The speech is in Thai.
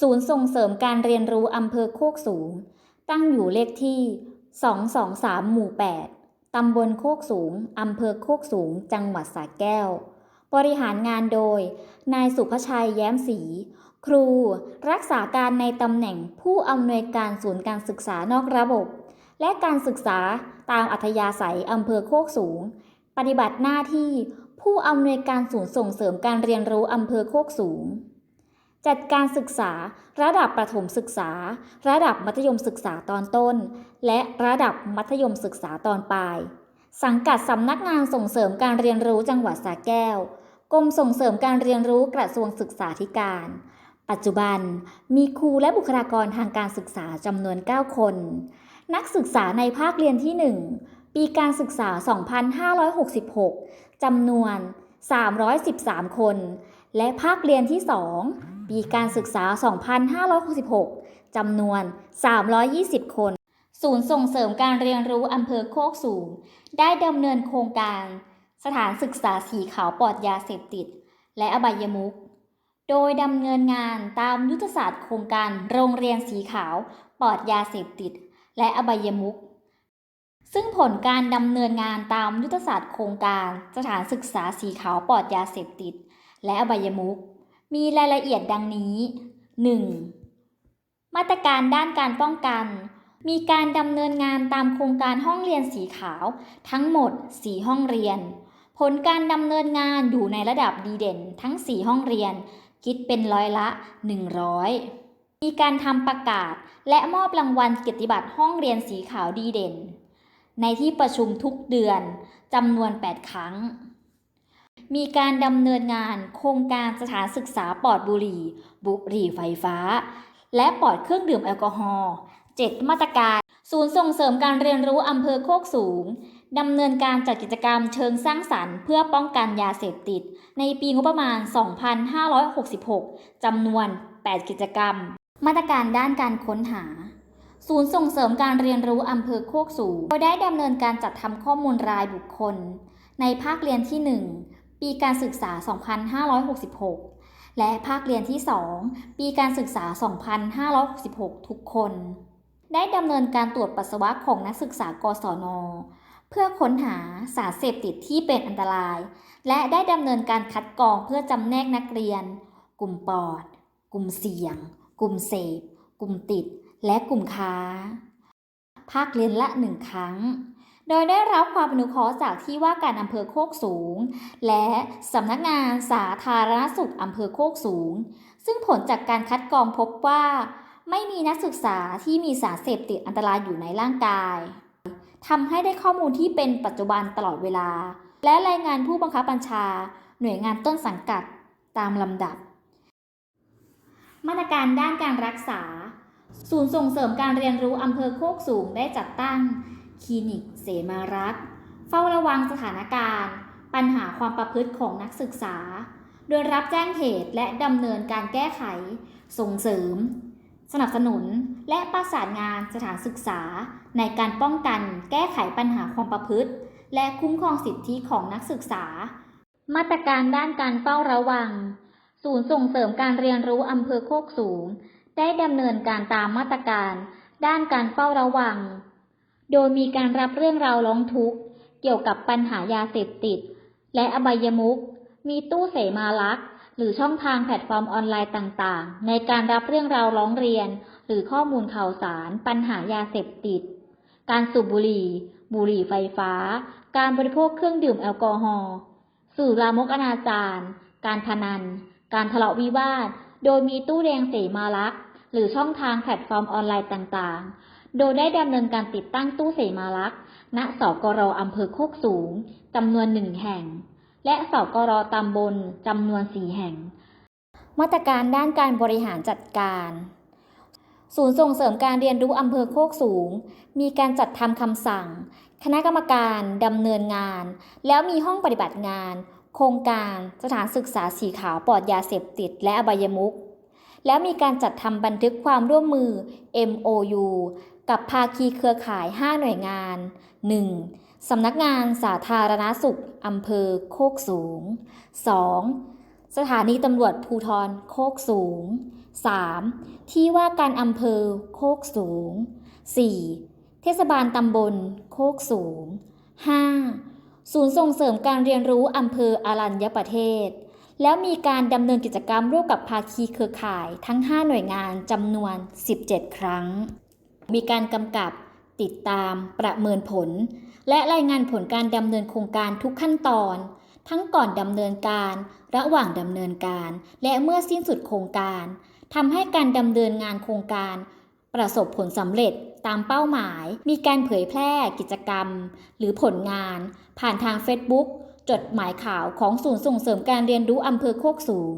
ศูนย์ส่งเสริมการเรียนรู้อำเภอโคกสูง ตั้งอยู่เลขที่ 223 หมู่ 8 ตำบลโคกสูง อำเภอโคกสูง จังหวัดสระแก้ว บริหารงานโดย นายสุภชัยแย้มศรี ครู รักษาการในตำแหน่งผู้อำนวยการศูนย์การศึกษานอกระบบ และการศึกษาตามอัธยาศัยอำเภอโคกสูง ปฏิบัติหน้าที่ผู้อำนวยการศูนย์ส่งเสริมการเรียนรู้อำเภอโคกสูง จัดการศึกษา ระดับประถมศึกษา ระดับมัธยมศึกษาตอนต้น และระดับมัธยมศึกษาตอนปลาย สังกัดสำนักงานส่งเสริมการเรียนรู้จังหวัดสระแก้ว กรมส่งเสริมการเรียนรู้กระทรวงศึกษาธิการ ปัจจุบันมีครูและบุคลากรทางการศึกษาจำนวน 9 คน นักศึกษาในภาคเรียนที่ 1 ปีการศึกษา 2566จำนวน 313 คน และภาคเรียนที่ 2 ปีการศึกษา 2566 จำนวน 320 คน ศูนย์ส่งเสริมการเรียนรู้อำเภอโคกสูง ได้ดำเนินโครงการ สถานศึกษาสีขาวปลอดยาเสพติด และอบายมุขโดยดำเนินงานตามยุทธศาสตร์โครงการโรงเรียนสีขาวปลอดยาเสพติด และอบายมุขซึ่งผลการดำเนินงานตามยุทธศาสตร์โครงการสถานศึกษาสีขาวปลอดยาเสพติด และอบายมุขมีรายละเอียดดังนี้ 1. มาตรการด้านการป้องกัน มีการดำเนินงานตามโครงการห้องเรียนสีขาว ทั้งหมด 4 ห้องเรียน ผลการดำเนินงานอยู่ในระดับดีเด่นทั้ง 4 ห้องเรียน คิดเป็นร้อยละ 100 มีการทำประกาศและมอบรางวัลเกียรติบัตรห้องเรียนสีขาวดีเด่น ในที่ประชุมทุกเดือนจำนวน 8 ครั้ง มีการดำเนินงานโครงการสถานศึกษาปลอดบุหรี่ บุหรี่ไฟฟ้า และปลอดเครื่องดื่มแอลกอฮอล์ 7 มาตรการ ศูนย์ส่งเสริมการเรียนรู้อำเภอโคกสูงดำเนินการจัดกิจกรรมเชิงสร้างสรรค์เพื่อป้องกันยาเสพติด ในปีงบประมาณ 2566 จำนวน 8 กิจกรรม มาตรการด้านการค้นหาศูนย์ส่งเสริมการเรียนรู้อำเภอโคกสูงได้ดำเนินการจัดทำข้อมูลรายบุคคล ในภาคเรียนที่ 1 ปีการศึกษา 2566 และภาคเรียนที่ 2 ปีการศึกษา 2566 ทุกคน ได้ดำเนินการตรวจปัสสาวะของนักศึกษากศน เพื่อค้นหาสารเสพติดที่เป็นอันตราย และได้ดำเนินการคัดกรองเพื่อจำแนกนักเรียน กลุ่มปอด กลุ่มเสี่ยง กลุ่มเสพ กลุ่มติด และกลุ่มค้า ภาคเรียนละหนึ่งครั้ง โดยได้รับความอนุเคราะห์จากที่ว่าการอำเภอโคกสูง และสำนักงานสาธารณสุขอำเภอโคกสูง ซึ่งผลจากการคัดกรองพบว่า ไม่มีนักศึกษาที่มีสารเสพติดอันตรายอยู่ในร่างกายทำให้ได้ข้อมูลที่เป็นปัจจุบันตลอดเวลา และรายงานผู้บังคับบัญชา หน่วยงานต้นสังกัดตามลำดับ มาตรการด้านการรักษา ศูนย์ส่งเสริมการเรียนรู้อำเภอโคกสูงได้จัดตั้ง คลินิก เสมารักษ์ เฝ้าระวังสถานการณ์ ปัญหาความประพฤติของนักศึกษา โดยรับแจ้งเหตุและดำเนินการแก้ไข ส่งเสริม สนับสนุนและประสานงานสถานศึกษา ในการป้องกันแก้ไขปัญหาความประพฤติ และคุ้มครองสิทธิของนักศึกษา มาตรการด้านการเฝ้าระวัง ศูนย์ส่งเสริมการเรียนรู้อำเภอโคกสูง ได้ดำเนินการตามมาตรการด้านการเฝ้าระวัง โดยมีการรับเรื่องราวร้องทุกข์เกี่ยวกับปัญหายาเสพติด และอบายมุขมีตู้เสมาลักษ์หรือช่องทางแพลตฟอร์มออนไลน์ต่างๆ ในการรับเรื่องราวร้องเรียน หรือข้อมูลข่าวสาร ปัญหายาเสพติด การสูบบุหรี่ บุหรี่ไฟฟ้า การบริโภคเครื่องดื่มแอลกอฮอล์สื่อลามกอนาจารการพนัน การทะเลาะวิวาท โดยมีตู้แดงเสมาลักษ์หรือช่องทางแพลตฟอร์มออนไลน์ต่างๆ โดยได้ดำเนินการติดตั้งตู้เสมาลักษณ์ณสกรอำเภอโคกสูงจำนวนหนึ่งแห่ง และสกรตำบลจำนวนสี่แห่ง มาตรการด้านการบริหารจัดการ ศูนย์ส่งเสริมการเรียนรู้อำเภอโคกสูง มีการจัดทำคำสั่ง คณะกรรมการดำเนินงาน แล้วมีห้องปฏิบัติงาน โครงการสถานศึกษาสีขาวปลอดยาเสพติดและอบายมุข แล้วมีการจัดทำบันทึกความร่วมมือ MOU กับภาคีเครือข่าย 5 หน่วยงาน 1. สำนักงานสาธารณสุขอำเภอโคกสูง 2. สถานีตำรวจภูทรโคกสูง 3. ที่ว่าการอำเภอโคกสูง 4. เทศบาลตำบลโคกสูง 5. ศูนย์ส่งเสริมการเรียนรู้อำเภออารัญญประเทศ แล้วมีการดำเนินกิจกรรมร่วมกับภาคีเครือข่ายทั้ง 5 หน่วยงานจำนวน 17 ครั้ง มีการกำกับติดตามประเมินผล และรายงานผลการดำเนินโครงการทุกขั้นตอน ทั้งก่อนดำเนินการ ระหว่างดำเนินการ และเมื่อสิ้นสุดโครงการทำให้การดำเนินงานโครงการ ประสบผลสำเร็จตามเป้าหมาย มีการเผยแพร่กิจกรรม หรือผลงาน ผ่านทาง Facebook จดหมายข่าวของศูนย์ส่งเสริมการเรียนรู้อำเภอโคกสูง